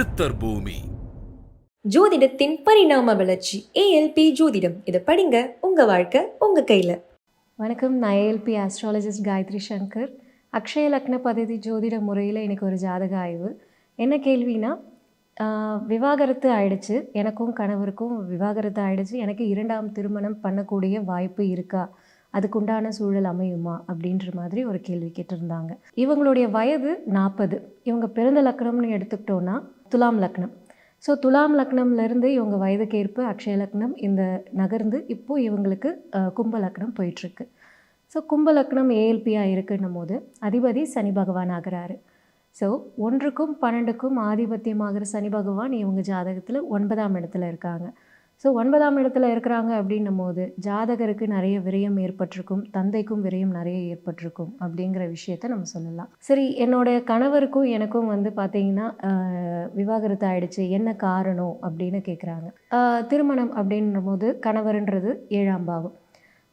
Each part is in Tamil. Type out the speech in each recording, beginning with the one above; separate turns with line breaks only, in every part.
சித்தர் பூமி.
ஜோதிடத்தின் பரிணாம வளர்ச்சி ஏஎல்பி ஜோதிடம். இதை படிங்க உங்க வாழ்க்கை உங்க கையில.
வணக்கம் நான் ஏஎல்பி ஆஸ்ட்ராலஜிஸ்ட் காயத்ரி சங்கர். அக்ஷய லக்ன பதவி ஜோதிட முறையில் எனக்கு ஒரு ஜாதக ஆய்வு. என்ன கேள்வினா விவாகரத்து ஆயிடுச்சு. எனக்கும் கணவருக்கும் விவாகரத்து ஆயிடுச்சு. எனக்கு இரண்டாம் திருமணம் பண்ணக்கூடிய வாய்ப்பு இருக்கா? அதுக்குண்டான சூழல் அமையுமா? அப்படின்ற மாதிரி ஒரு கேள்வி கேட்டிருந்தாங்க. இவங்களுடைய வயது நாற்பது இவங்க பிறந்த லக்னம்னு எடுத்துக்கிட்டோன்னா துலாம் லக்னம். ஸோ துலாம் லக்னம்லேருந்து இவங்க வயதுக்கேற்ப அக்ஷய லக்னம் இந்த நகர்ந்து இப்போது இவங்களுக்கு கும்ப லக்னம் போயிட்டுருக்கு. ஸோ கும்ப லக்னம் ஏஎல்பியாக இருக்குன்னும் போது அதிபதி சனி பகவான் ஆகிறாரு. ஸோ ஒன்றுக்கும் பன்னெண்டுக்கும் ஆதிபத்தியமாகிற சனி பகவான் இவங்க ஜாதகத்தில் ஒன்பதாம் இடத்துல இருக்காங்க. ஸோ ஒன்பதாம் இடத்துல இருக்கிறாங்க அப்படின்னும் போது ஜாதகருக்கு நிறைய விரயம் ஏற்பட்டிருக்கும் தந்தைக்கும் விரயம் நிறைய ஏற்பட்டிருக்கும் அப்படிங்கிற விஷயத்த நம்ம சொல்லலாம். சரி என்னோட கணவருக்கும் எனக்கும் வந்து பார்த்தீங்கன்னா விவாகரத்து ஆயிடுச்சு. என்ன காரணம் அப்படின்னு கேட்குறாங்க திருமணம் அப்படின்ற போது கணவர்ன்றது ஏழாம் பாவம்.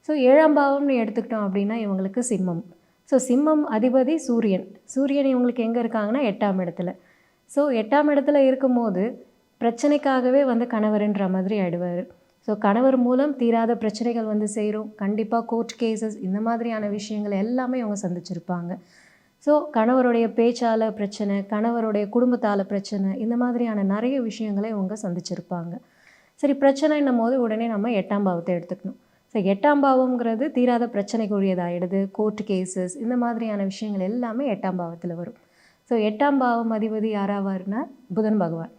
ஸோ ஏழாம் பாவம்னு எடுத்துக்கிட்டோம் அப்படின்னா இவங்களுக்கு சிம்மம். ஸோ சிம்மம் அதிபதி சூரியன். சூரியன் இவங்களுக்கு எங்கே இருக்காங்கன்னா எட்டாம் இடத்துல. ஸோ எட்டாம் இடத்துல இருக்கும்போது பிரச்சனைக்காகவே வந்து கணவர்ன்ற மாதிரி ஆயிடுவார். ஸோ கணவர் மூலம் தீராத பிரச்சனைகள் வந்து சேரும். கண்டிப்பாக கோர்ட் கேசஸ் இந்த மாதிரியான விஷயங்கள் எல்லாமே அவங்க சந்திச்சிருப்பாங்க. ஸோ கணவருடைய பேச்சால் பிரச்சனை கணவருடைய குடும்பத்தால் பிரச்சனை இந்த மாதிரியான நிறைய விஷயங்களை இவங்க சந்திச்சிருப்பாங்க. சரி பிரச்சனைன்னும் போது உடனே நம்ம எட்டாம் பாவத்தை எடுத்துக்கணும். ஸோ எட்டாம் பாவம்ங்கிறது தீராத பிரச்சனைக்குரியதாகிடுது கோர்ட் கேசஸ் இந்த மாதிரியான விஷயங்கள் எல்லாமே எட்டாம் பாவத்தில் வரும். ஸோ எட்டாம் பாவம் அதிபதி யாராவார்னா புதன் பகவான்.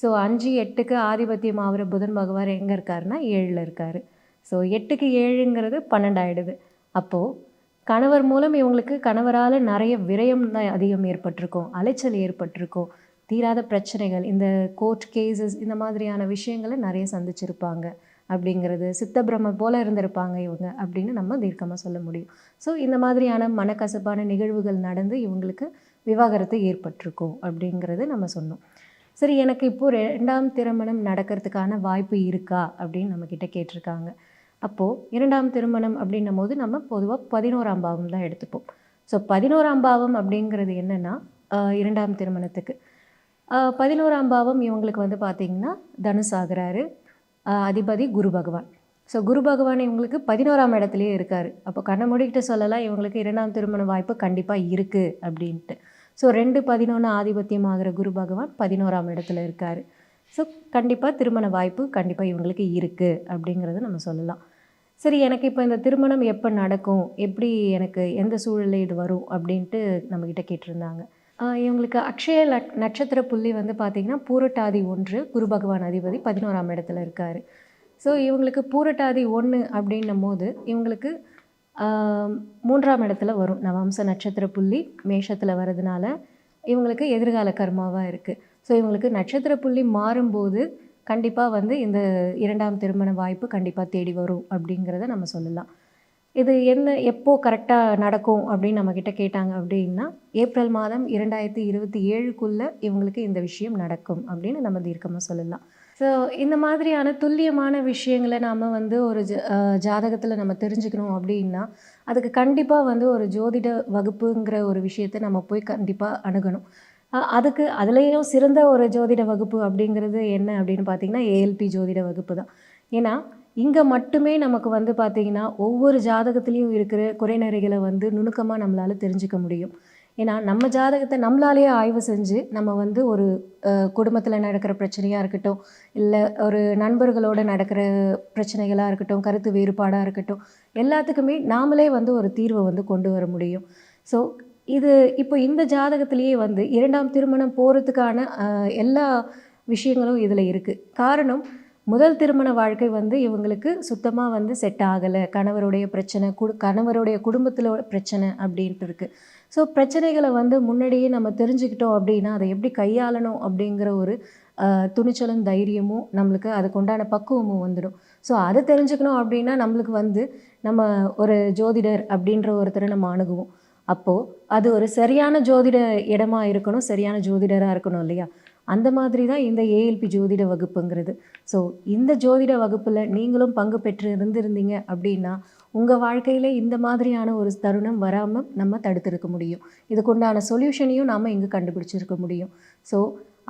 ஸோ அஞ்சு எட்டுக்கு ஆதிபத்தியம் ஆகிற புதன் பகவான் எங்கே இருக்காருன்னா ஏழில் இருக்கார். ஸோ எட்டுக்கு ஏழுங்கிறது பன்னெண்டாயிடுது. அப்போது கணவர் மூலம் இவங்களுக்கு கணவரால் நிறைய விரயம் தான் அதிகம் ஏற்பட்டிருக்கும். அலைச்சல் ஏற்பட்டிருக்கும். தீராத பிரச்சனைகள் இந்த கோர்ட் கேசஸ் இந்த மாதிரியான விஷயங்களை நிறைய சந்திச்சிருப்பாங்க. அப்படிங்கிறது சித்தப்பிரம போல இருந்திருப்பாங்க இவங்க அப்படின்னு நம்ம தீர்க்கமாக சொல்ல முடியும். ஸோ இந்த மாதிரியான மனக்கசப்பான நிகழ்வுகள் நடந்து இவங்களுக்கு விவாகரத்து ஏற்பட்டிருக்கும் அப்படிங்கிறது நம்ம சொன்னோம். சரி எனக்கு இப்போது ரெண்டாம் திருமணம் நடக்கிறதுக்கான வாய்ப்பு இருக்கா? அப்படின்னு நம்மக்கிட்ட கேட்டிருக்காங்க. அப்போது இரண்டாம் திருமணம் அப்படின்னும் போது நம்ம பொதுவாக பதினோராம் பாவம் தான் எடுத்துப்போம். ஸோ பதினோராம் பாவம் அப்படிங்கிறது என்னென்னா இரண்டாம் திருமணத்துக்கு. பதினோராம் பாவம் இவங்களுக்கு வந்து பார்த்திங்கன்னா தனுஷ் ஆகிறாரு அதிபதி குரு பகவான். ஸோ குரு பகவான் இவங்களுக்கு பதினோராம் இடத்துலையே இருக்கார். அப்போ கண்ணை மூடிக்கிட்டு சொல்லலாம் இவங்களுக்கு இரண்டாம் திருமண வாய்ப்பு கண்டிப்பாக இருக்குது அப்படின்ட்டு. ஸோ ரெண்டு பதினொன்று ஆதிபத்தியம் ஆகிற குரு பகவான் பதினோராம் இடத்துல இருக்கார். ஸோ கண்டிப்பாக திருமண வாய்ப்பு கண்டிப்பாக இவங்களுக்கு இருக்குது அப்படிங்கிறத நம்ம சொல்லலாம். சரி எனக்கு இப்போ இந்த திருமணம் எப்போ நடக்கும்? எப்படி எனக்கு எந்த சூழலில் இது வரும்? அப்படின்ட்டு நம்மக்கிட்ட கேட்டிருந்தாங்க. இவங்களுக்கு அக்ஷய நட்சத்திர புள்ளி வந்து பார்த்திங்கன்னா பூரட்டாதி ஒன்று குரு பகவான் அதிபதி பதினோராம் இடத்துல இருக்கார். ஸோ இவங்களுக்கு பூரட்டாதி ஒன்று அப்படின்னும் போது இவங்களுக்கு மூன்றாம் இடத்துல வரும். நவம்ச நட்சத்திர புள்ளி மேஷத்தில் வர்றதுனால இவங்களுக்கு எதிர்கால கர்மாவாக இருக்குது ஸோ இவங்களுக்கு நட்சத்திர புள்ளி மாறும்போது கண்டிப்பாக வந்து இந்த இரண்டாம் திருமண வாய்ப்பு கண்டிப்பாக தேடி வரும் அப்படிங்கிறத நம்ம சொல்லலாம். இது என்ன எப்போது கரெக்டாக நடக்கும் அப்படின்னு நம்மக்கிட்ட கேட்டாங்க அப்படின்னா ஏப்ரல் மாதம் இரண்டாயிரத்தி இருபத்தி ஏழுக்குள்ளே இவங்களுக்கு இந்த விஷயம் நடக்கும் அப்படின்னு நம்ம தீர்க்கமாக சொல்லலாம். ஸோ இந்த மாதிரியான துல்லியமான விஷயங்களை நாம் வந்து ஒரு ஜ ஜாதகத்தில் நம்ம தெரிஞ்சுக்கணும் அப்படின்னா அதுக்கு கண்டிப்பாக வந்து ஒரு ஜோதிட வகுப்புங்கிற ஒரு விஷயத்தை நம்ம போய் கண்டிப்பாக அணுகணும். அதுக்கு அதுலேயும் சிறந்த ஒரு ஜோதிட வகுப்பு அப்படிங்கிறது என்ன அப்படின்னு பார்த்தீங்கன்னா ஏஎல்பி ஜோதிட வகுப்பு தான். ஏன்னா இங்கே மட்டுமே நமக்கு வந்து பார்த்திங்கன்னா ஒவ்வொரு ஜாதகத்துலேயும் இருக்கிற குறைநிறைகளை வந்து நுணுக்கமாக நம்மளால் தெரிஞ்சுக்க முடியும். ஏன்னா நம்ம ஜாதகத்தை நம்மளாலேயே ஆய்வு செஞ்சு நம்ம வந்து ஒரு குடும்பத்தில் நடக்கிற பிரச்சனையாக இருக்கட்டும் இல்லை ஒரு நண்பர்களோடு நடக்கிற பிரச்சனைகளாக இருக்கட்டும் கருத்து வேறுபாடாக இருக்கட்டும் எல்லாத்துக்குமே நாமளே வந்து ஒரு தீர்வை வந்து கொண்டு வர முடியும். ஸோ இது இப்போ இந்த ஜாதகத்திலேயே வந்து இரண்டாம் திருமணம் போகிறதுக்கான எல்லா விஷயங்களும் இதில் இருக்குது காரணம் முதல் திருமண வாழ்க்கை வந்து இவங்களுக்கு சுத்தமாக வந்து செட் ஆகலை. கணவருடைய பிரச்சனை குடு கணவருடைய குடும்பத்தில் பிரச்சனை அப்படின்ட்டு இருக்குது ஸோ பிரச்சனைகளை வந்து முன்னாடியே நம்ம தெரிஞ்சுக்கிட்டோம் அப்படின்னா அதை எப்படி கையாளணும் அப்படிங்கிற ஒரு துணிச்சலும் தைரியமும் நம்மளுக்கு அதுக்கு உண்டான பக்குவமும் வந்துடும். ஸோ அதை தெரிஞ்சுக்கணும் அப்படின்னா நம்மளுக்கு வந்து நம்ம ஒரு ஜோதிடர் அப்படின்ற ஒருத்தரை நம்ம அணுகுவோம். அப்போது அது ஒரு சரியான ஜோதிட இடமா இருக்கணும் சரியான ஜோதிடராக இருக்கணும் இல்லையா? அந்த மாதிரி தான் இந்த ஏஎல்பி ஜோதிட வகுப்புங்கிறது. ஸோ இந்த ஜோதிட வகுப்பில் நீங்களும் பங்கு பெற்று இருந்திருந்தீங்க அப்படின்னா உங்கள் வாழ்க்கையில் இந்த மாதிரியான ஒரு தருணம் வராமல் நம்ம தடுத்திருக்க முடியும். இதுக்குண்டான சொல்யூஷனையும் நாம் இங்கே கண்டுபிடிச்சிருக்க முடியும். ஸோ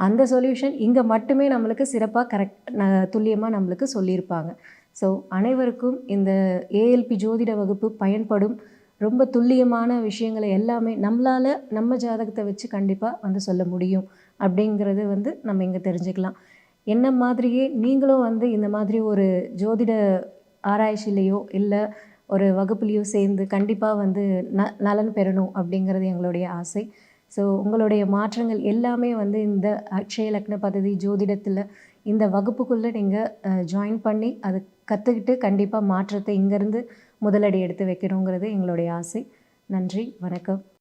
அந்த சொல்யூஷன் இங்கே மட்டுமே நம்மளுக்கு சிறப்பாக கரெக்ட் துல்லியமாக நம்மளுக்கு சொல்லியிருப்பாங்க. ஸோ அனைவருக்கும் இந்த ஏஎல்பி ஜோதிட வகுப்பு பயன்படும் ரொம்ப துல்லியமான விஷயங்களை எல்லாமே நம்மளால் நம்ம ஜாதகத்தை வச்சு கண்டிப்பாக வந்து சொல்ல முடியும். அப்படிங்கிறது வந்து நம்ம இங்கே தெரிஞ்சுக்கலாம். என்ன மாதிரியே நீங்களும் வந்து இந்த மாதிரி ஒரு ஜோதிட ஆராய்ச்சிலேயோ இல்லை ஒரு வகுப்புலேயோ சேர்ந்து கண்டிப்பாக வந்து ந நலன் பெறணும் அப்படிங்கிறது எங்களுடைய ஆசை. ஸோ உங்களுடைய மாற்றங்கள் எல்லாமே வந்து இந்த அக்ஷய லக்ன பதவி ஜோதிடத்தில் இந்த வகுப்புக்குள்ளே நீங்கள் ஜாயின் பண்ணி அது கற்றுக்கிட்டு கண்டிப்பாக மாற்றத்தை இங்கேருந்து முதலடி எடுத்து வைக்கணுங்கிறது எங்களுடைய ஆசை. நன்றி வணக்கம்.